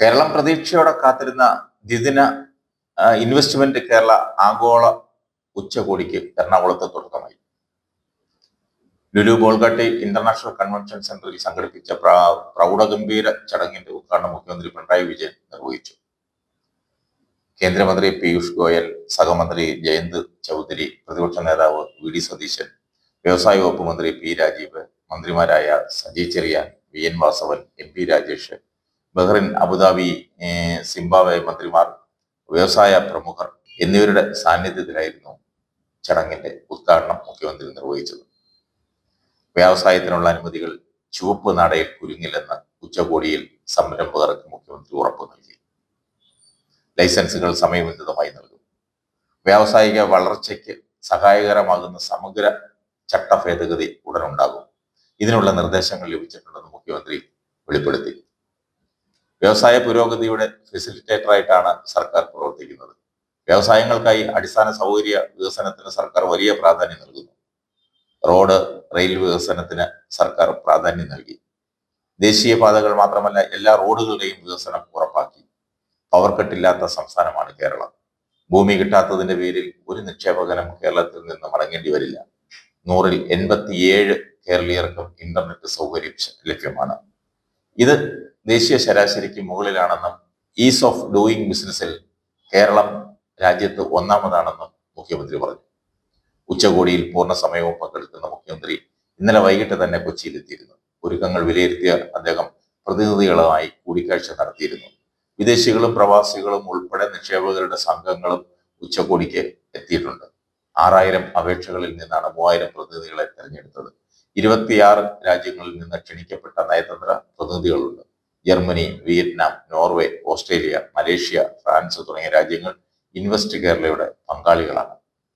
കേരളം പ്രതീക്ഷയോടെ കാത്തിരുന്ന ദ്വിദിന ഇൻവെസ്റ്റ്മെന്റ് കേരള ആഗോള ഉച്ചകോടിക്ക് എറണാകുളത്ത് തുടക്കമായി. ലുലു ബോൾഗാട്ടി ഇന്റർനാഷണൽ കൺവെൻഷൻ സെന്ററിൽ സംഘടിപ്പിച്ച പ്രൗഢഗംഭീര ചടങ്ങിന്റെ ഉദ്ഘാടനം മുഖ്യമന്ത്രി പിണറായി വിജയൻ നിർവഹിച്ചു. കേന്ദ്രമന്ത്രി പീയൂഷ് ഗോയൽ സഹമന്ത്രി ജയന്ത് ചൗധരി പ്രതിപക്ഷ നേതാവ് വി ഡി സതീശൻ വ്യവസായ വകുപ്പ് മന്ത്രി പി രാജീവ് മന്ത്രിമാരായ Saji Cherian V N Vasavan M P Rajesh Bahrain Abu Dhabi Zimbabwe മന്ത്രിമാർ വ്യവസായ പ്രമുഖർ എന്നിവരുടെ സാന്നിധ്യത്തിലായിരുന്നു ചടങ്ങിന്റെ ഉദ്ഘാടനം മുഖ്യമന്ത്രി നിർവഹിച്ചത്. വ്യവസായത്തിനുള്ള അനുമതികൾ ചുവപ്പ് നാടയിൽ കുരുങ്ങില്ലെന്ന് ഉച്ചകോടിയിൽ സംരംഭകർക്ക് മുഖ്യമന്ത്രി ഉറപ്പു നൽകി. ലൈസൻസുകൾ സമയബന്ധിതമായി നൽകും. വ്യാവസായിക വളർച്ചയ്ക്ക് സഹായകരമാകുന്ന സമഗ്ര ചട്ട ഭേദഗതി ഉടനുണ്ടാകും ഇതിനുള്ള നിർദ്ദേശങ്ങൾ ലഭിച്ചിട്ടുണ്ടെന്ന് മുഖ്യമന്ത്രി വെളിപ്പെടുത്തി. വ്യവസായ പുരോഗതിയുടെ ഫെസിലിറ്റേറ്ററായിട്ടാണ് സർക്കാർ പ്രവർത്തിക്കുന്നത്. വ്യവസായങ്ങൾക്കായി അടിസ്ഥാന സൗകര്യ വികസനത്തിന് സർക്കാർ വലിയ പ്രാധാന്യം നൽകുന്നു. റോഡ് റെയിൽ വികസനത്തിന് സർക്കാർ പ്രാധാന്യം നൽകി. ദേശീയ പാതകൾ മാത്രമല്ല എല്ലാ റോഡുകളുടെയും വികസനം ഉറപ്പാക്കി. പവർ കട്ടില്ലാത്ത സംസ്ഥാനമാണ് കേരളം. ഭൂമി കിട്ടാത്തതിന്റെ പേരിൽ ഒരു നിക്ഷേപകനും കേരളത്തിൽ നിന്ന് മടങ്ങേണ്ടി വരില്ല. നൂറിൽ എൺപത്തിയേഴ് കേരളീയർക്കും ഇന്റർനെറ്റ് സൗകര്യം ലഭ്യമാണ്. ഇത് ദേശീയ ശരാശരിക്ക് മുകളിലാണെന്നും ഈസ് ഓഫ് ഡൂയിങ് ബിസിനസ്സിൽ കേരളം രാജ്യത്ത് ഒന്നാമതാണെന്നും മുഖ്യമന്ത്രി പറഞ്ഞു. ഉച്ചകോടിയിൽ പൂർണ സമയവും പങ്കെടുക്കുന്ന മുഖ്യമന്ത്രി ഇന്നലെ വൈകിട്ട് തന്നെ കൊച്ചിയിലെത്തിയിരുന്നു. ഒരുക്കങ്ങൾ വിലയിരുത്തിയ അദ്ദേഹം പ്രതിനിധികളുമായി കൂടിക്കാഴ്ച നടത്തിയിരുന്നു. വിദേശികളും പ്രവാസികളും ഉൾപ്പെടെ നിക്ഷേപകരുടെ സംഘങ്ങളും ഉച്ചകോടിക്ക് എത്തിയിട്ടുണ്ട്. ആറായിരം അപേക്ഷകളിൽ നിന്നാണ് മൂവായിരം പ്രതിനിധികളെ തെരഞ്ഞെടുത്തത്. ഇരുപത്തിയാറ് രാജ്യങ്ങളിൽ നിന്ന് ക്ഷണിക്കപ്പെട്ട നയതന്ത്ര പ്രതിനിധികളുണ്ട്. Germany Vietnam Norway Australia Malaysia France തുടങ്ങിയ രാജ്യങ്ങൾ ഇൻവെസ്റ്റ് കേരളയുടെ പങ്കാളികളാണ്.